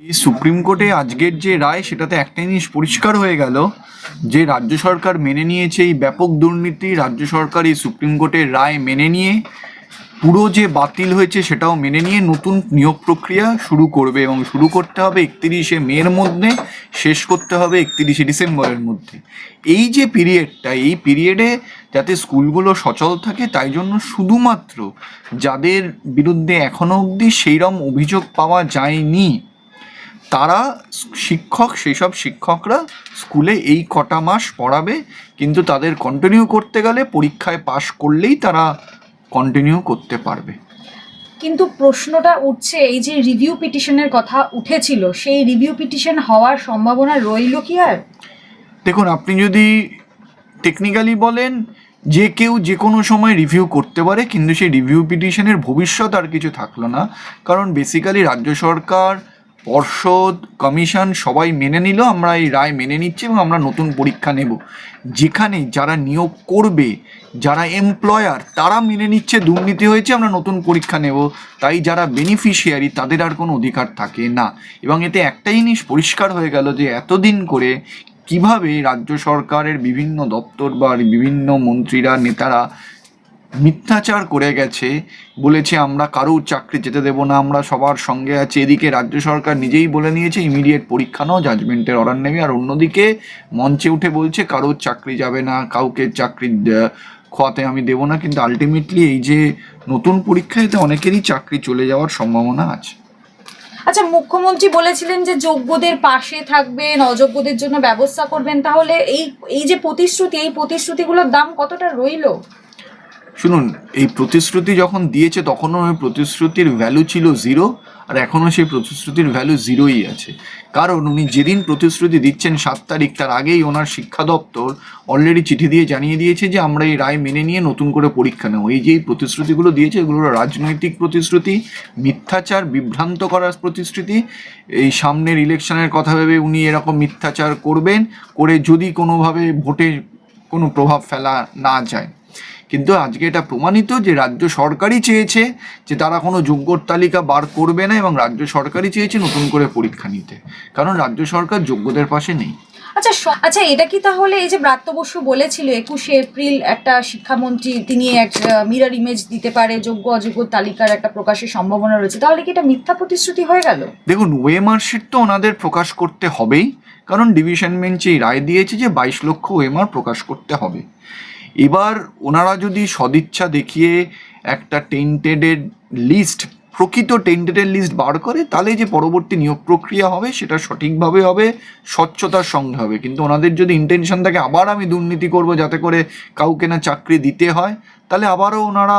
এই সুপ্রিম কোর্টে আজকের যে রায়, সেটাতে একটা জিনিস পরিষ্কার হয়ে গেল, যে রাজ্য সরকার মেনে নিয়েছে এই ব্যাপক দুর্নীতি, রাজ্য সরকার এই সুপ্রিম কোর্টের রায় মেনে নিয়ে, পুরো যে বাতিল হয়েছে সেটাও মেনে নিয়ে নতুন নিয়োগ প্রক্রিয়া শুরু করবে এবং শুরু করতে হবে একত্রিশে মের মধ্যে, শেষ করতে হবে একত্রিশে ডিসেম্বরের মধ্যে। এই যে পিরিয়ডটা, এই পিরিয়ডে যাতে স্কুলগুলো সচল থাকে, তাই জন্য শুধুমাত্র যাদের বিরুদ্ধে এখনও অবধি সেইরকম অভিযোগ পাওয়া যায়নি তারা শিক্ষক সেই সব শিক্ষকরা স্কুলে এই কটা মাস পড়াবে কিন্তু তাদের কন্টিনিউ করতে গেলে পরীক্ষায় পাশ করলেই তারা কন্টিনিউ করতে পারবে। কিন্তু প্রশ্নটা উঠছে এই যে রিভিউ পিটিশনের কথা উঠেছিল সেই রিভিউ পিটিশন হওয়ার সম্ভাবনা রইল কি আর? দেখুন আপনি যদি টেকনিক্যালি বলেন যে কেউ যে কোনো সময় রিভিউ করতে পারে কিন্তু সেই রিভিউ পিটিশনের ভবিষ্যৎ আর কিছু থাকল না কারণ বেসিক্যালি রাজ্য সরকার পর্ষদ, কমিশন সবাই মেনে নিল, আমরা এই রায় মেনে নিচ্ছি এবং আমরা নতুন পরীক্ষা নেব। যেখানে যারা নিয়োগ করবে, যারা এমপ্লয়ার তারা মেনে নিচ্ছে, দুর্নীতি হয়েছে, আমরা নতুন পরীক্ষা নেব। তাই যারা বেনিফিশিয়ারি তাদের আর কোনো অধিকার থাকে না। এবং এতে একটা জিনিস পরিষ্কার হয়ে গেল যে, এতদিন করে কীভাবে রাজ্য সরকারের বিভিন্ন দপ্তর বা বিভিন্ন মন্ত্রীরা, নেতারা মিথ্যাচার করে গেছে, বলেছে আমরা কারোর চাকরি যেতে দেবো না, আমরা সবার সঙ্গে আছি। এদিকে রাজ্য সরকার নিজেই বলে নিয়েছে ইমিডিয়েট পরীক্ষা নাও জাজমেন্টের অর্ডার নেবে। আর অন্যদিকে মঞ্চে উঠে বলছে, কারোর চাকরি যাবে না, কাউকে চাকরি খোয়াতে আমি দেবো না। কিন্তু আলটিমেটলি এই যে নতুন পরীক্ষা, এতে অনেকেরই চাকরি চলে যাওয়ার সম্ভাবনা আছে। আচ্ছা মুখ্যমন্ত্রী বলেছিলেন যে যোগ্যদের পাশে থাকবেন, অযোগ্যদের জন্য ব্যবস্থা করবেন। তাহলে এই এই যে প্রতিশ্রুতি, এই প্রতিশ্রুতিগুলোর দাম কতটা রইল? শুনুন, এই প্রতিশ্রুতি যখন দিয়েছে তখনও ওই প্রতিশ্রুতির ভ্যালু ছিল জিরো আর এখনও সেই প্রতিশ্রুতির ভ্যালু জিরোই আছে। কারণ উনি যেদিন প্রতিশ্রুতি দিচ্ছেন সাত তারিখ, তার আগেই ওনার শিক্ষা দপ্তর অলরেডি চিঠি দিয়ে জানিয়ে দিয়েছে যে আমরা এই রায় মেনে নিয়ে নতুন করে পরীক্ষা নেব। এই যে প্রতিশ্রুতিগুলো দিয়েছে, এগুলো রাজনৈতিক প্রতিশ্রুতি, মিথ্যাচার, বিভ্রান্ত করার প্রতিশ্রুতি, এই সামনের ইলেকশনের কথা ভেবে উনি এরকম মিথ্যাচার করবেন, করে যদি কোনোভাবে ভোটে কোনো প্রভাব ফেলা না যায়। কিন্তু আজকে এটা প্রমাণিত যে রাজ্য সরকারই চেয়েছে যে তারা কোনো যোগ্যর তালিকা বার করবে না এবং রাজ্য সরকারই চেয়েছে নতুন করে পরীক্ষা নিতে। কারণ রাজ্য সরকার যোগ্যদের পাশে নেই। আচ্ছা আচ্ছা এটা কি তাহলে এই যে ব্রাত্য বসু বলেছিল একুশে এপ্রিল একটা শিক্ষামন্ত্রী তিনি এক মিরর ইমেজ দিতে পারে যোগ্য অযোগ্য তালিকার একটা প্রকাশের সম্ভাবনা রয়েছে তাহলে কি এটা মিথ্যা প্রতিশ্রুতি হয়ে গেল? দেখুন ওয়ে মার্কশিট তো ওনাদের প্রকাশ করতে হবেই কারণ ডিভিশন বেঞ্চে এই রায় দিয়েছে যে বাইশ লক্ষ ওয়েমার প্রকাশ করতে হবে। এবার ওনারা যদি সদিচ্ছা দেখিয়ে একটা টেন্টেডের লিস্ট প্রকৃত টেন্টেডের লিস্ট বার করে, তাহলে যে পরবর্তী নিয়োগ প্রক্রিয়া হবে, সেটা সঠিকভাবে হবে, স্বচ্ছতার সঙ্গে হবে। কিন্তু ওনাদের যদি ইন্টেনশন থাকে, আবার আমি দুর্নীতি করব যাতে করে কাউকে না চাকরি দিতে হয় তাহলে আবারও ওনারা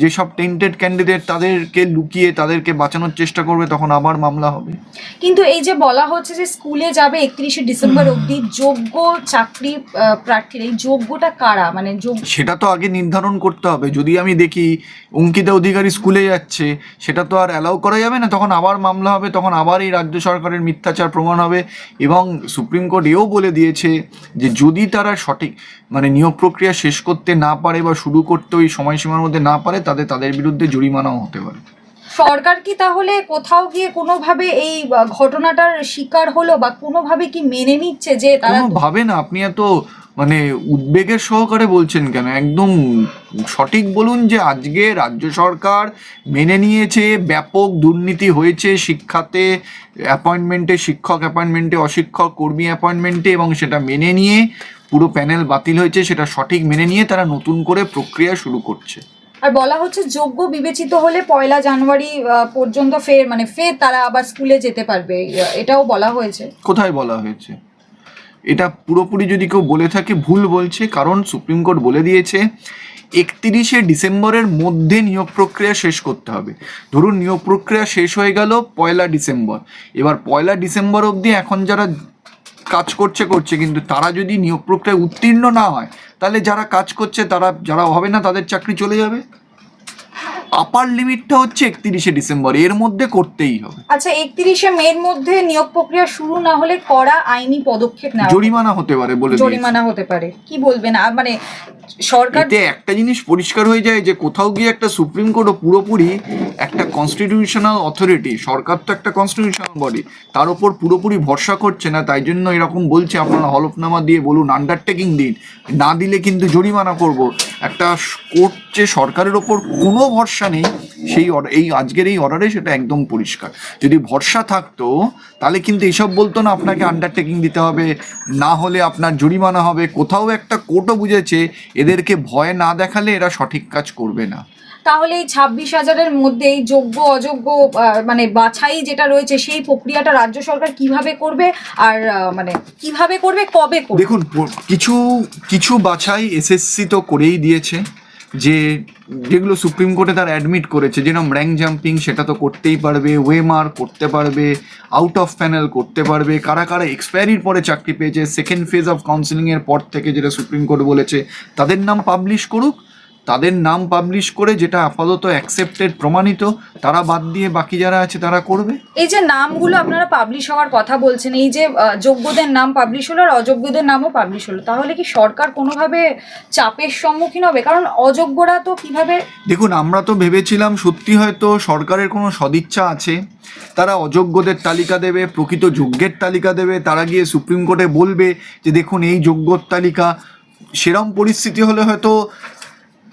যেসব টেন্টেড ক্যান্ডিডেট তাদেরকে লুকিয়ে তাদেরকে বাঁচানোর চেষ্টা করবে তখন আবার মামলা হবে। কিন্তু এই যে বলা হচ্ছে যে স্কুলে যাবে একত্রিশে ডিসেম্বর অবধি যোগ্য চাকরি প্রার্থীরা এই যোগ্যটা কারা? মানে সেটা তো আগে নির্ধারণ করতে হবে। যদি আমি দেখি অঙ্কিতা অধিকারী স্কুলে যাচ্ছে সেটা তো আর অ্যালাউ করা যাবে না। তখন আবার মামলা হবে তখন আবার এই রাজ্য সরকারের মিথ্যাচার প্রমাণ হবে এবং সুপ্রিম কোর্ট এও বলে দিয়েছে যে যদি তারা সঠিক মানে নিয়োগ প্রক্রিয়া শেষ করতে না পারে বা শুরু করতে ওই সময়সীমার মধ্যে না পারে তাদের তাদের বিরুদ্ধে জরিমানাও হতে পারে। সরকার কি তাহলে কোথাও গিয়ে কোনোভাবে এই ঘটনাটার শিকার হলো বা কোনোভাবে কি মেনে নিচ্ছে যে তারা ভাবে না আপনি এত মানে উদ্বেগের সহকারে বলছেন কেন? একদম সঠিক বলুন যে আজকে রাজ্য সরকার মেনে নিয়েছে ব্যাপক দুর্নীতি হয়েছে শিক্ষাতে অ্যাপয়েন্টমেন্টে শিক্ষক অ্যাপয়েন্টমেন্টে অশিক্ষক কর্মী অ্যাপয়েন্টমেন্টে এবং সেটা মেনে নিয়ে পুরো প্যানেল বাতিল হয়েছে সেটা সঠিক মেনে নিয়ে তারা নতুন করে প্রক্রিয়া শুরু করছে। আর বলা হচ্ছে যোগ্য বিবেচিত হলে পয়লা জানুয়ারি পর্যন্ত ফের মানে ফের তারা আবার স্কুলে যেতে পারবে এটাও বলা হয়েছে। কোথায় বলা হয়েছে? এটা পুরোপুরি যদি কেউ বলে থাকে ভুল বলছে কারণ সুপ্রিম কোর্ট বলে দিয়েছে একত্রিশে ডিসেম্বরের মধ্যে নিয়োগ প্রক্রিয়া শেষ করতে হবে। ধরুন নিয়োগ প্রক্রিয়া শেষ হয়ে গেল পয়লা ডিসেম্বর। এবার পয়লা ডিসেম্বর অবধি এখন যারা কাজ করছে করছে কিন্তু তারা যদি নিয়োগ প্রক্রিয়ায় উত্তীর্ণ না হয় তাহলে যারা কাজ করছে তারা যারা হবে না তাদের চাকরি চলে যাবে। আপার লিমিটটা হচ্ছে একত্রিশে ডিসেম্বর এর মধ্যে করতেই হবে। আচ্ছা একত্রিশে মের মধ্যে নিয়োগ প্রক্রিয়া শুরু না হলে কড়া আইনি পদক্ষেপ না জরিমানা হতে পারে বলে জরিমানা হতে পারে। কি বলবেন? মানে সরকার এতে একটা জিনিস পরিষ্কার হয়ে যায় যে কোথাও গিয়ে একটা সুপ্রিম কোর্টও পুরোপুরি একটা কনস্টিটিউশনাল অথরিটি সরকার তো একটা কনস্টিটিউশনাল বডি তার উপর পুরোপুরি ভরসা করছে না, তাই জন্য এরকম বলছে, আপনারা হলফনামা দিয়ে বলুন আন্ডারটেকিং দিন, না দিলে কিন্তু জরিমানা করব। একটা কোর্ট যে সরকারের ওপর কোনো ভরসা নেই সেই অর্ডার এই আজকের এই অর্ডারে সেটা একদম পরিষ্কার। যদি ভরসা থাকতো তাহলে কিন্তু এইসব বলতো না আপনাকে আন্ডারটেকিং দিতে হবে না হলে আপনার জরিমানা হবে। কোথাও একটা কোর্টও বুঝেছে এদেরকে ভয় না দেখালে এরা সঠিক কাজ করবে না। তাহলে এই ছাব্বিশ হাজারের মধ্যে এই যোগ্য অযোগ্য মানে বাছাই যেটা রয়েছে সেই প্রক্রিয়াটা রাজ্য সরকার কীভাবে করবে? আর মানে কীভাবে করবে কবে দেখুন কিছু কিছু বাছাই এসএসসি তো করেই দিয়েছে। যে যেগুলো সুপ্রিম কোর্টে তার অ্যাডমিট করেছে যেরকম র্যাঙ্ক জাম্পিং সেটা তো করতেই পারবে, ওয়েমার করতে পারবে আউট অফ প্যানেল করতে পারবে, কারা কারা এক্সপায়ারির পরে চাকরি পেয়েছে সেকেন্ড ফেজ অফ কাউন্সিলিংয়ের পর থেকে যেটা সুপ্রিম কোর্ট বলেছে, তাদের নাম পাবলিশ করুক তাদের নাম পাবলিশ করে যেটা আপাতত অ্যাকসেপ্টেড প্রমাণিত তারা বাদ দিয়ে বাকি যারা আছে তারা করবে? এই যে নামগুলো আপনারা পাবলিশ হওয়ার কথা বলছেন এই যে যোগ্যদের নাম পাবলিশ হলো আর অযোগ্যদের নামও পাবলিশ হলো তাহলে কি সরকার কোনোভাবে চাপের সম্মুখীন হবে? কারণ অযোগ্যরা তো কীভাবে দেখুন আমরা তো ভেবেছিলাম সত্যি হয়তো সরকারের কোনো সদিচ্ছা আছে। তারা অযোগ্যদের তালিকা দেবে প্রকৃত যোগ্যের তালিকা দেবে তারা গিয়ে সুপ্রিম কোর্টে বলবে যে দেখুন এই যোগ্যর তালিকা। সেরম পরিস্থিতি হলে হয়তো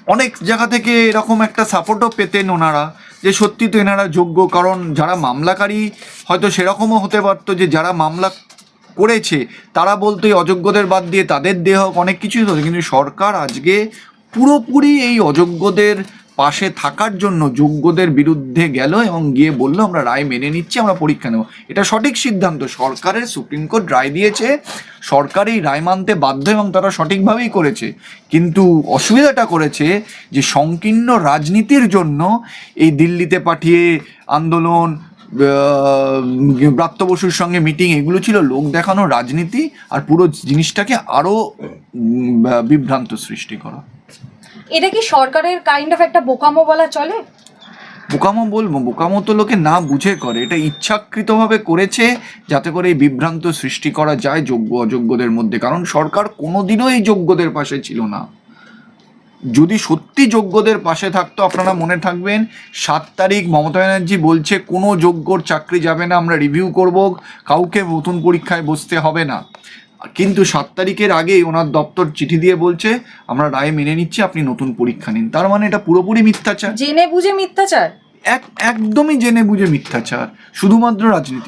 অনেক জায়গা থেকে এরকম একটা সাপোর্টও পেতেন ওনারা, যে সত্যি তো এনারা যোগ্য। কারণ যারা মামলাকারী হয়তো সেরকমও হতে পারতো যে যারা মামলা করেছে, তারা বলতো অযোগ্যদের বাদ দিয়ে তাদের দেহ, অনেক কিছুই হতো। কিন্তু সরকার আজকে পুরোপুরি এই অযোগ্যদের পাশে থাকার জন্য যোগ্যদের বিরুদ্ধে গেল এবং গিয়ে বলল, আমরা রায় মেনে নিচ্ছি, আমরা পরীক্ষা নেব। এটা সঠিক সিদ্ধান্ত। সরকারের সুপ্রিম কোর্ট রায় দিয়েছে, সরকারই রায় মানতে বাধ্য এবং তারা সঠিকভাবেই করেছে। কিন্তু অসুবিধাটা করেছে যে সংকীর্ণ রাজনীতির জন্য এই দিল্লিতে পাঠিয়ে আন্দোলন ব্রাত্য বসুর সঙ্গে মিটিং, এগুলো ছিল লোক দেখানো রাজনীতি আর পুরো জিনিসটাকে আরও বিভ্রান্ত সৃষ্টি করা। এটা কি সরকারের কাইন্ড অফ একটা বোকামো বলা চলে? বোকামো বলব, বোকামো তো লোকে না বুঝে করে। এটা ইচ্ছাকৃতভাবে করেছে যাতে করে এই বিভ্রান্ত সৃষ্টি করা যায় যোগ্য অযোগ্যদের মধ্যে। কারণ সরকার কোনোদিনও এই যোগ্যদের পাশে ছিল না। যদি সত্যি যোগ্যদের পাশে থাকতো, আপনারা মনে থাকবেন, সাত তারিখ মমতা ব্যানার্জি বলছে, কোনো যোগ্যর চাকরি যাবে না, আমরা রিভিউ করব, কাউকে নতুন পরীক্ষায় বসতে হবে না। কিন্তু সাত তারিখের আগে ওনার দপ্তর চিঠি দিয়ে বলছে আমরা রায় মেনে নিচ্ছি আপনি নতুন পরীক্ষা নিন। তার মানে এটা পুরোপুরি মিথ্যাচার। জেনে বুঝে মিথ্যাচার? এক একদমই জেনে বুঝে মিথ্যাচার। শুধুমাত্র রাজনীতি